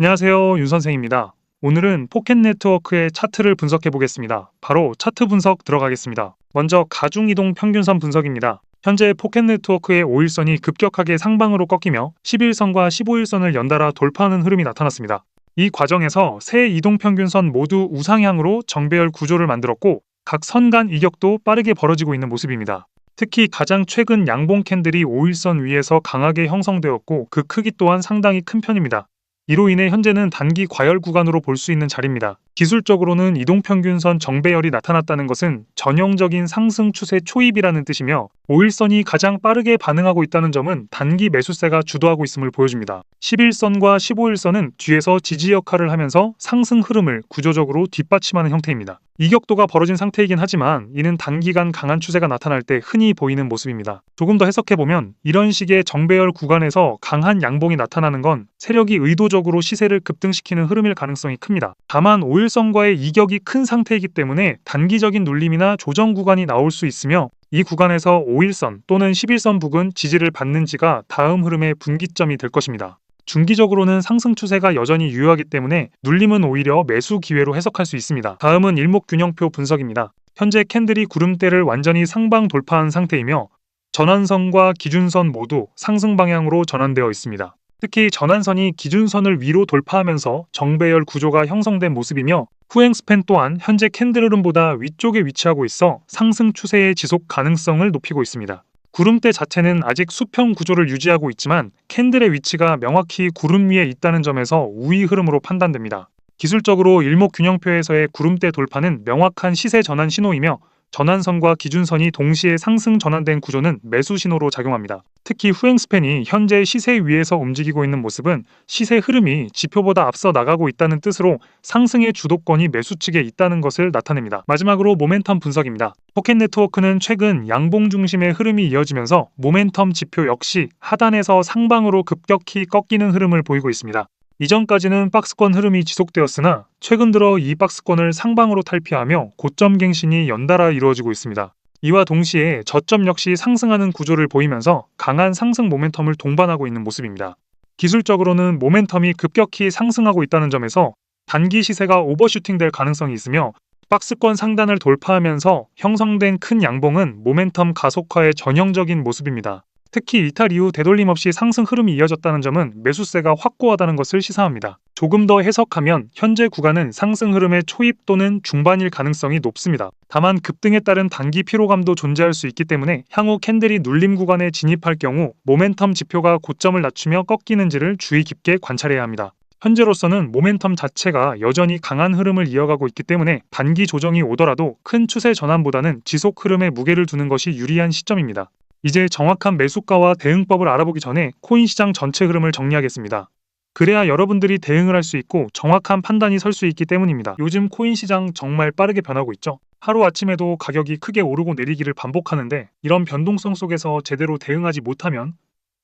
안녕하세요. 윤 선생입니다. 오늘은 포켓 네트워크의 차트를 분석해 보겠습니다. 바로 차트 분석 들어가겠습니다. 먼저 가중 이동 평균선 분석입니다. 현재 포켓 네트워크의 5일선이 급격하게 상방으로 꺾이며 11선과 15일선을 연달아 돌파하는 흐름이 나타났습니다. 이 과정에서 세 이동 평균선 모두 우상향으로 정배열 구조를 만들었고 각 선 간 이격도 빠르게 벌어지고 있는 모습입니다. 특히 가장 최근 양봉 캔들이 5일선 위에서 강하게 형성되었고 그 크기 또한 상당히 큰 편입니다. 이로 인해 현재는 단기 과열 구간으로 볼 수 있는 자리입니다. 기술적으로는 이동평균선 정배열이 나타났다는 것은 전형적인 상승 추세 초입이라는 뜻이며 5일선이 가장 빠르게 반응하고 있다는 점은 단기 매수세가 주도하고 있음을 보여줍니다. 11선과 15일선은 뒤에서 지지 역할을 하면서 상승 흐름을 구조적으로 뒷받침하는 형태입니다. 이격도가 벌어진 상태이긴 하지만 이는 단기간 강한 추세가 나타날 때 흔히 보이는 모습입니다. 조금 더 해석해보면 이런 식의 정배열 구간에서 강한 양봉이 나타나는 건 세력이 의도적으로 시세를 급등시키는 흐름일 가능성이 큽니다. 다만 5일 선과의 이격이 큰 상태이기 때문에 단기적인 눌림이나 조정 구간이 나올 수 있으며 이 구간에서 5일선 또는 11선 부근 지지를 받는지가 다음 흐름의 분기점이 될 것입니다. 중기적으로는 상승 추세가 여전히 유효하기 때문에 눌림은 오히려 매수 기회로 해석할 수 있습니다. 다음은 일목균형표 분석입니다. 현재 캔들이 구름대를 완전히 상방 돌파한 상태이며 전환선과 기준선 모두 상승 방향으로 전환되어 있습니다. 특히 전환선이 기준선을 위로 돌파하면서 정배열 구조가 형성된 모습이며 후행 스팬 또한 현재 캔들 흐름보다 위쪽에 위치하고 있어 상승 추세의 지속 가능성을 높이고 있습니다. 구름대 자체는 아직 수평 구조를 유지하고 있지만 캔들의 위치가 명확히 구름 위에 있다는 점에서 우위 흐름으로 판단됩니다. 기술적으로 일목균형표에서의 구름대 돌파는 명확한 시세 전환 신호이며 전환선과 기준선이 동시에 상승 전환된 구조는 매수 신호로 작용합니다. 특히 후행 스팬이 현재 시세 위에서 움직이고 있는 모습은 시세 흐름이 지표보다 앞서 나가고 있다는 뜻으로 상승의 주도권이 매수 측에 있다는 것을 나타냅니다. 마지막으로 모멘텀 분석입니다. 포켓 네트워크는 최근 양봉 중심의 흐름이 이어지면서 모멘텀 지표 역시 하단에서 상방으로 급격히 꺾이는 흐름을 보이고 있습니다. 이전까지는 박스권 흐름이 지속되었으나 최근 들어 이 박스권을 상방으로 탈피하며 고점 갱신이 연달아 이루어지고 있습니다. 이와 동시에 저점 역시 상승하는 구조를 보이면서 강한 상승 모멘텀을 동반하고 있는 모습입니다. 기술적으로는 모멘텀이 급격히 상승하고 있다는 점에서 단기 시세가 오버슈팅 될 가능성이 있으며 박스권 상단을 돌파하면서 형성된 큰 양봉은 모멘텀 가속화의 전형적인 모습입니다. 특히 이탈 이후 되돌림 없이 상승 흐름이 이어졌다는 점은 매수세가 확고하다는 것을 시사합니다. 조금 더 해석하면 현재 구간은 상승 흐름의 초입 또는 중반일 가능성이 높습니다. 다만 급등에 따른 단기 피로감도 존재할 수 있기 때문에 향후 캔들이 눌림 구간에 진입할 경우 모멘텀 지표가 고점을 낮추며 꺾이는지를 주의 깊게 관찰해야 합니다. 현재로서는 모멘텀 자체가 여전히 강한 흐름을 이어가고 있기 때문에 단기 조정이 오더라도 큰 추세 전환보다는 지속 흐름에 무게를 두는 것이 유리한 시점입니다. 이제 정확한 매수가와 대응법을 알아보기 전에 코인 시장 전체 흐름을 정리하겠습니다. 그래야 여러분들이 대응을 할 수 있고 정확한 판단이 설 수 있기 때문입니다. 요즘 코인 시장 정말 빠르게 변하고 있죠. 하루아침에도 가격이 크게 오르고 내리기를 반복하는데 이런 변동성 속에서 제대로 대응하지 못하면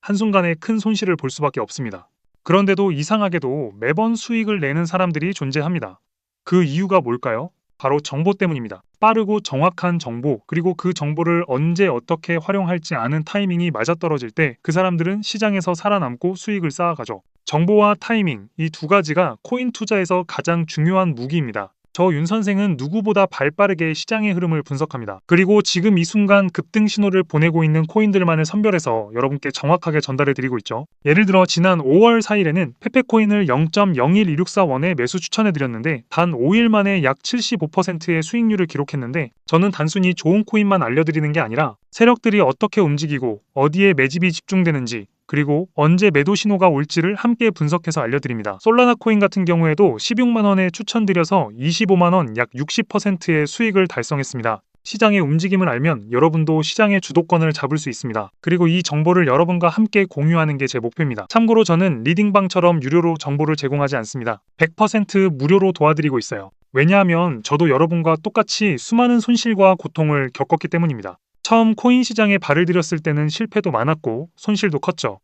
한순간에 큰 손실을 볼 수밖에 없습니다. 그런데도 이상하게도 매번 수익을 내는 사람들이 존재합니다. 그 이유가 뭘까요? 바로 정보 때문입니다. 빠르고 정확한 정보, 그리고 그 정보를 언제 어떻게 활용할지 아는 타이밍이 맞아떨어질 때 그 사람들은 시장에서 살아남고 수익을 쌓아가죠. 정보와 타이밍, 이 두 가지가 코인 투자에서 가장 중요한 무기입니다. 저 윤 선생은 누구보다 발 빠르게 시장의 흐름을 분석합니다. 그리고 지금 이 순간 급등 신호를 보내고 있는 코인들만을 선별해서 여러분께 정확하게 전달해 드리고 있죠. 예를 들어 지난 5월 4일에는 페페코인을 0.01264원에 매수 추천해 드렸는데 단 5일 만에 약 75%의 수익률을 기록했는데 저는 단순히 좋은 코인만 알려드리는 게 아니라 세력들이 어떻게 움직이고 어디에 매집이 집중되는지 그리고 언제 매도 신호가 올지를 함께 분석해서 알려드립니다. 솔라나 코인 같은 경우에도 16만원에 추천드려서 25만원 약 60%의 수익을 달성했습니다. 시장의 움직임을 알면 여러분도 시장의 주도권을 잡을 수 있습니다. 그리고 이 정보를 여러분과 함께 공유하는 게 제 목표입니다. 참고로 저는 리딩방처럼 유료로 정보를 제공하지 않습니다. 100% 무료로 도와드리고 있어요. 왜냐하면 저도 여러분과 똑같이 수많은 손실과 고통을 겪었기 때문입니다. 처음 코인 시장에 발을 들였을 때는 실패도 많았고 손실도 컸죠.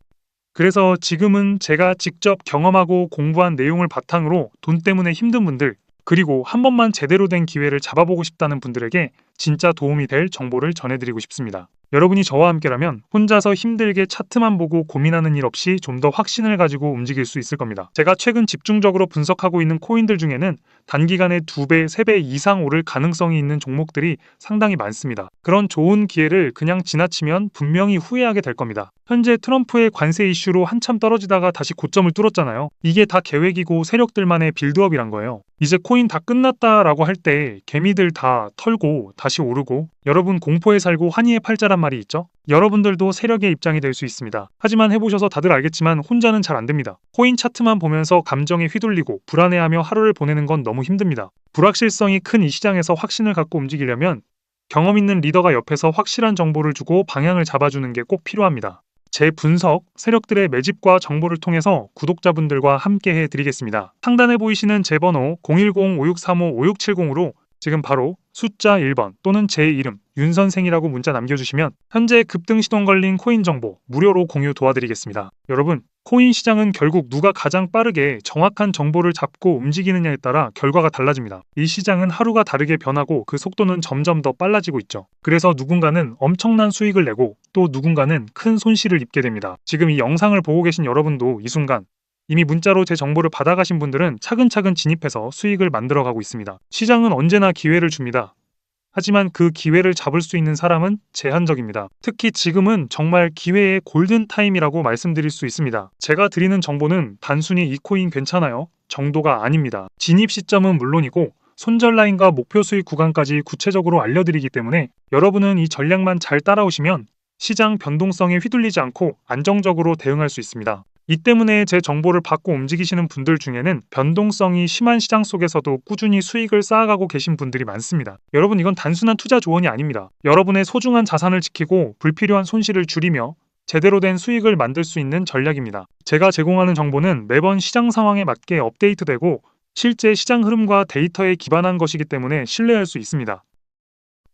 그래서 지금은 제가 직접 경험하고 공부한 내용을 바탕으로 돈 때문에 힘든 분들, 그리고 한 번만 제대로 된 기회를 잡아보고 싶다는 분들에게 진짜 도움이 될 정보를 전해드리고 싶습니다. 여러분이 저와 함께라면 혼자서 힘들게 차트만 보고 고민하는 일 없이 좀 더 확신을 가지고 움직일 수 있을 겁니다. 제가 최근 집중적으로 분석하고 있는 코인들 중에는 단기간에 2배, 3배 이상 오를 가능성이 있는 종목들이 상당히 많습니다. 그런 좋은 기회를 그냥 지나치면 분명히 후회하게 될 겁니다. 현재 트럼프의 관세 이슈로 한참 떨어지다가 다시 고점을 뚫었잖아요. 이게 다 계획이고 세력들만의 빌드업이란 거예요. 이제 코인 다 끝났다라고 할 때 개미들 다 털고 다시 오르고 여러분 공포에 살고 환희의 팔자란 말이 있죠? 여러분들도 세력의 입장이 될 수 있습니다. 하지만 해보셔서 다들 알겠지만 혼자는 잘 안 됩니다. 코인 차트만 보면서 감정에 휘둘리고 불안해하며 하루를 보내는 건 너무 힘듭니다. 불확실성이 큰 이 시장에서 확신을 갖고 움직이려면 경험 있는 리더가 옆에서 확실한 정보를 주고 방향을 잡아주는 게 꼭 필요합니다. 제 분석, 세력들의 매집과 정보를 통해서 구독자분들과 함께 해드리겠습니다. 상단에 보이시는 제 번호 010-5635-5670으로 지금 바로 숫자 1번 또는 제 이름 윤 선생이라고 문자 남겨주시면 현재 급등 시동 걸린 코인 정보 무료로 공유 도와드리겠습니다. 여러분, 코인 시장은 결국 누가 가장 빠르게 정확한 정보를 잡고 움직이느냐에 따라 결과가 달라집니다. 이 시장은 하루가 다르게 변하고 그 속도는 점점 더 빨라지고 있죠. 그래서 누군가는 엄청난 수익을 내고 또 누군가는 큰 손실을 입게 됩니다. 지금 이 영상을 보고 계신 여러분도 이 순간 이미 문자로 제 정보를 받아가신 분들은 차근차근 진입해서 수익을 만들어가고 있습니다. 시장은 언제나 기회를 줍니다. 하지만 그 기회를 잡을 수 있는 사람은 제한적입니다. 특히 지금은 정말 기회의 골든 타임이라고 말씀드릴 수 있습니다. 제가 드리는 정보는 단순히 이 코인 괜찮아요 정도가 아닙니다. 진입 시점은 물론이고 손절 라인과 목표 수익 구간까지 구체적으로 알려드리기 때문에 여러분은 이 전략만 잘 따라오시면 시장 변동성에 휘둘리지 않고 안정적으로 대응할 수 있습니다. 이 때문에 제 정보를 받고 움직이시는 분들 중에는 변동성이 심한 시장 속에서도 꾸준히 수익을 쌓아가고 계신 분들이 많습니다. 여러분 이건 단순한 투자 조언이 아닙니다. 여러분의 소중한 자산을 지키고 불필요한 손실을 줄이며 제대로 된 수익을 만들 수 있는 전략입니다. 제가 제공하는 정보는 매번 시장 상황에 맞게 업데이트되고 실제 시장 흐름과 데이터에 기반한 것이기 때문에 신뢰할 수 있습니다.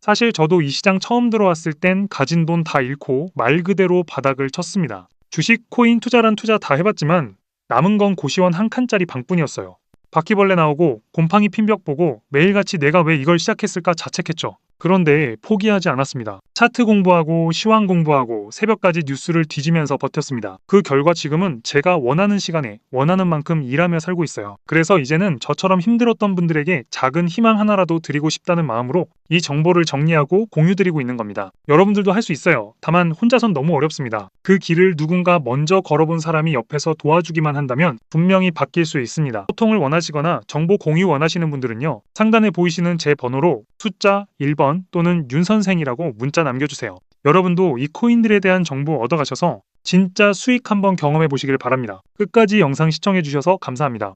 사실 저도 이 시장 처음 들어왔을 땐 가진 돈 다 잃고 말 그대로 바닥을 쳤습니다. 주식, 코인, 투자란 투자 다 해봤지만 남은 건 고시원 한 칸짜리 방뿐이었어요. 바퀴벌레 나오고 곰팡이 핀 벽 보고 매일같이 내가 왜 이걸 시작했을까 자책했죠. 그런데 포기하지 않았습니다. 차트 공부하고 시황 공부하고 새벽까지 뉴스를 뒤지면서 버텼습니다. 그 결과 지금은 제가 원하는 시간에 원하는 만큼 일하며 살고 있어요. 그래서 이제는 저처럼 힘들었던 분들에게 작은 희망 하나라도 드리고 싶다는 마음으로 이 정보를 정리하고 공유드리고 있는 겁니다. 여러분들도 할 수 있어요. 다만 혼자선 너무 어렵습니다. 그 길을 누군가 먼저 걸어본 사람이 옆에서 도와주기만 한다면 분명히 바뀔 수 있습니다. 소통을 원하시거나 정보 공유 원하시는 분들은요. 상단에 보이시는 제 번호로 숫자 1번 또는 윤선생이라고 문자 남겨주세요. 여러분도 이 코인들에 대한 정보 얻어가셔서 진짜 수익 한번 경험해 보시길 바랍니다. 끝까지 영상 시청해 주셔서 감사합니다.